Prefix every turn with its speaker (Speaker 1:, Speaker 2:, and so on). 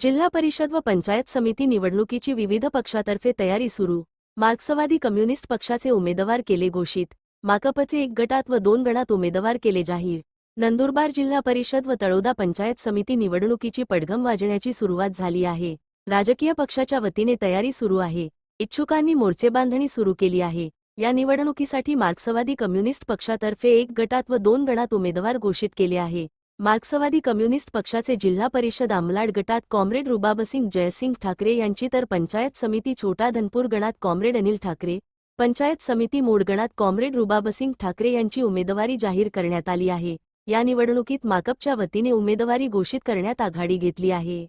Speaker 1: जिल्हा परिषद व पंचायत समिती निवडणुकीची विविध पक्षातर्फे तयारी सुरू. मार्क्सवादी कम्युनिस्ट पक्षाचे उमेदवार केले घोषित. माकपचे एक गटात व दोन गणात उमेदवार केले जाहीर. नंदुरबार जिल्हा परिषद व तळोदा पंचायत समिती निवडणुकीची पडघम वाजण्याची सुरुवात झाली आहे. राजकीय पक्षाच्या वतीने तयारी सुरू आहे. इच्छुकांनी मोर्चेबांधणी सुरू केली आहे. या निवडणुकीसाठी मार्क्सवादी कम्युनिस्ट पक्षातर्फे एक गटात व दोन गणात उमेदवार घोषित केले आहे. मार्क्सवादी कम्युनिस्ट पक्षाचे जिल्हा परिषद आमलाड गटात कॉम्रेड रुबाबसिंग जयसिंग ठाकरे यांची तर पंचायत समिती छोटा धनपूर गणात कॉम्रेड अनिल ठाकरे पंचायत समिती मोडगणात कॉम्रेड रुबाबसिंग ठाकरे यांची उमेदवारी जाहीर करण्यात आली आहे. या निवडणुकीत माकपच्या वतीने उमेदवारी घोषित करण्यात आघाडी घेतली आहे.